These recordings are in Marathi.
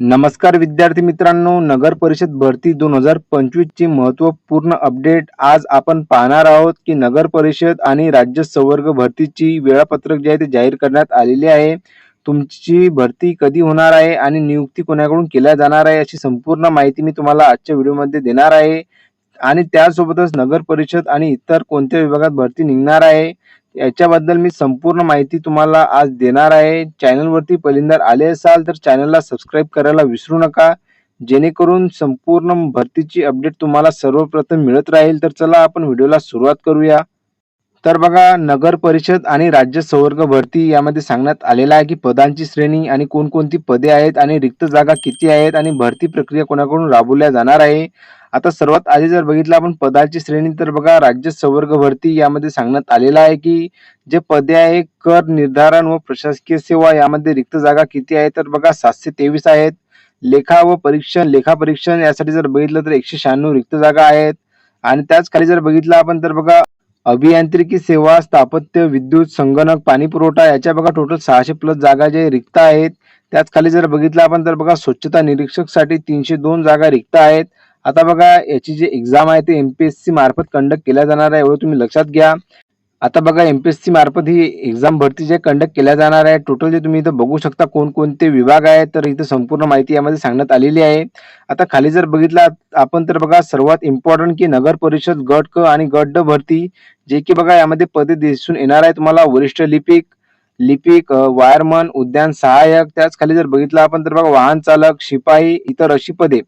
नमस्कार विद्यार्थी मित्रांनो नगर परिषद भरती दोन हजार पंचवीस ची महत्त्वपूर्ण अपडेट आज आपण पाहणार आहोत की नगर परिषद आणि राज्य संवर्ग भरतीची वेळापत्रक जे आहे ते जाहीर करण्यात आलेली आहे. तुमची भरती कधी होणार आहे आणि नियुक्ती कोणाकडून केल्या जाणार आहे अशी संपूर्ण माहिती मी तुम्हाला आजच्या व्हिडिओमध्ये देणार आहे. आणि त्यासोबतच नगर परिषद आणि इतर कोणत्या विभागात भरती निघणार आहे याच्याबद्दल मी संपूर्ण माहिती तुम्हाला आज देणार आहे. चॅनलवरती पहिल्यांदा आले असाल तर चॅनलला सबस्क्राईब करायला विसरू नका. जेणेकरून संपूर्ण भरतीची अपडेट तुम्हाला सर्वप्रथम मिळत राहील. तर चला आपण व्हिडिओला सुरुवात करूया. तर बघा नगर परिषद आणि राज्य संवर्ग भरती यामध्ये सांगण्यात आलेला आहे की पदांची श्रेणी आणि कोणकोणती पदे आहेत आणि रिक्त जागा किती आहेत आणि भरती प्रक्रिया कोणाकडून राबवल्या जाणार आहे. आता सर्वात आधी जर बघितलं आपण पदाची श्रेणी तर बघा राज्य संवर्ग भरती यामध्ये सांगण्यात आलेलं आहे की जे पदे आहे कर निर्धारण व प्रशासकीय सेवा यामध्ये रिक्त जागा किती आहे? तर बघा सातशे तेवीस आहेत. लेखा व परीक्षण लेखा परीक्षण यासाठी जर बघितलं तर एकशे शहाण्णव रिक्त जागा आहेत. आणि त्याच खाली जर बघितलं आपण तर बघा अभियांत्रिकी सेवा स्थापत्य विद्युत संगणक पाणी पुरवठा याच्या बघा टोटल सहाशे प्लस जागा जे रिक्त आहेत. त्याच खाली जर बघितलं आपण तर बघा स्वच्छता निरीक्षकसाठी तीनशे दोन जागा रिक्त आहेत. आता बघा याची जी एक्झाम आहे ते एमपीएससी मार्फत कंडक्ट केल्या जाणार आहे एवढं तुम्ही लक्षात घ्या. आता बघा एमपीएससी मार्फत ही एक्झाम भरती जे कंडक्ट केल्या जाणार आहे टोटल जे तुम्ही इथं बघू शकता कोणकोणते विभाग आहेत तर इथं संपूर्ण माहिती यामध्ये सांगण्यात आलेली आहे. आता खाली जर बघितला आपण तर बघा सर्वात इम्पॉर्टंट की नगर परिषद गट क आणि गट ड भरती जे की बघा यामध्ये पदे दिसून येणार आहे तुम्हाला वरिष्ठ लिपिक लिपिक वायरमन उद्यान सहाय्यक त्याच खाली जर बघितलं आपण तर बघा वाहन चालक शिपाई इतर अशी पदे.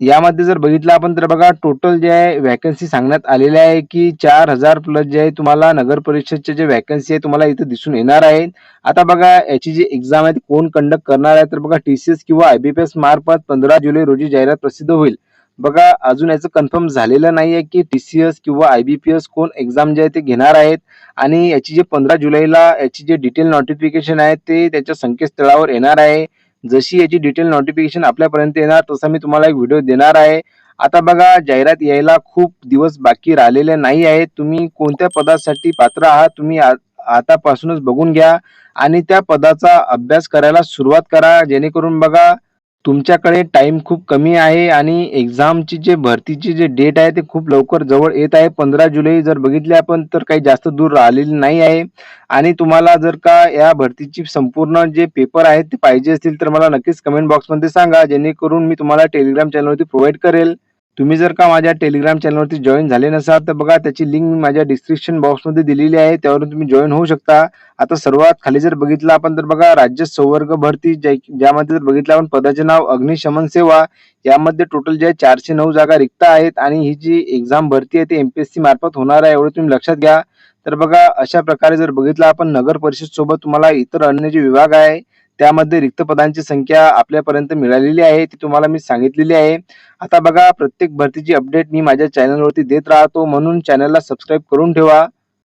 यामध्ये जर बघितलं आपण तर बघा टोटल जे आहे वॅकन्सी सांगण्यात आलेल्या आहे की चार हजार प्लस जे आहे तुम्हाला नगर परिषदचे जे वॅकन्सी आहे तुम्हाला इथं दिसून येणार आहे. आता बघा याची जी एक्झाम आहे ती कोण कंडक्ट करणार आहे तर बघा टीसीएस किंवा आयबीपीएस मार्फत पंधरा जुलै रोजी जाहिरात प्रसिद्ध होईल. बघा अजून याचं कन्फर्म झालेलं नाही आहे की टीसीएस किंवा आयबीपीएस कोण एक्झाम जे आहे ते घेणार आहेत. आणि याची जे पंधरा जुलैला याची जे डिटेल नोटिफिकेशन आहे ते त्याच्या संकेतस्थळावर येणार आहे. जशी याची डिटेल नोटिफिकेशन आपल्यापर्यंत येणार तसा मी तुम्हाला एक व्हिडिओ देणार आहे. आता बघा जाहिरात यायला खूप दिवस बाकी राहिलेले नाही आहेत. तुम्ही कोणत्या पदासाठी पात्र आहात तुम्ही आ- आतापासूनच बघून घ्या. आणि त्या पदाचा अभ्यास करायला सुरुवात करा. जेणेकरून बघा तुमच्याकडे टाईम खूप कमी आहे आणि एक्झामची जे भरतीची जे डेट आहे ते खूप लवकर जवळ येत आहे. पंधरा जुलै जर बघितले आपण तर काही जास्त दूर राहिलेली नाही आहे. आणि तुम्हाला जर का या भरतीची संपूर्ण जे पेपर आहेत ते पाहिजे असतील तर मला नक्कीच कमेंट बॉक्समध्ये सांगा. जेणेकरून मी तुम्हाला टेलिग्राम चॅनलवरती प्रोव्हाइड करेल. तुम्ही जर का माझ्या टेलिग्राम चॅनलवरती जॉईन झाले नसाल तर बघा त्याची लिंक मी माझ्या डिस्क्रिप्शन बॉक्समध्ये दिलेली आहे. त्यावरून तुम्ही जॉईन होऊ शकता. आता सर्वात खाली जर बघितलं आपण तर बघा राज्य संवर्ग भरती ज्या- ज्यामध्ये जर बघितलं आपण पदाचे नाव अग्निशमन सेवा यामध्ये टोटल जे आहे चारशे नऊ जागा रिक्त आहेत आणि ही जी एक्झाम भरती आहे ती एमपीएससी मार्फत होणार आहे एवढं तुम्ही लक्षात घ्या. तर बघा अशा प्रकारे जर बघितलं आपण नगर परिषद सोबत तुम्हाला इतर अन्य जे विभाग आहे त्यामध्ये रिक्त पदांची संख्या आपल्यापर्यंत मिळालेली आहे ती तुम्हाला मी सांगितलेली आहे. आता बघा प्रत्येक भरतीची अपडेट मी माझ्या चॅनलवरती देत राहतो म्हणून चॅनलला सबस्क्राईब करून ठेवा.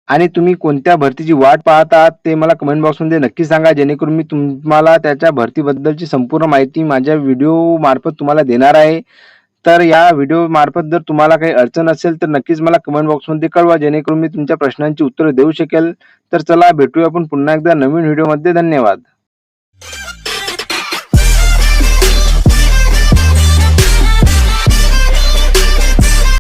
आणि तुम्ही कोणत्या भरतीची वाट पाहत आहात ते मला कमेंट बॉक्समध्ये नक्की सांगा जेणेकरून मी तुम्हाला त्याच्या भरतीबद्दलची संपूर्ण माहिती माझ्या व्हिडिओ मार्फत तुम्हाला देणार आहे. तर या व्हिडिओ मार्फत जर तुम्हाला काही अडचण असेल तर नक्कीच मला कमेंट बॉक्समध्ये कळवा जेणेकरून मी तुमच्या प्रश्नांची उत्तरं देऊ शकेल. तर चला भेटूया आपण पुन्हा एकदा नवीन व्हिडिओमध्ये धन्यवाद.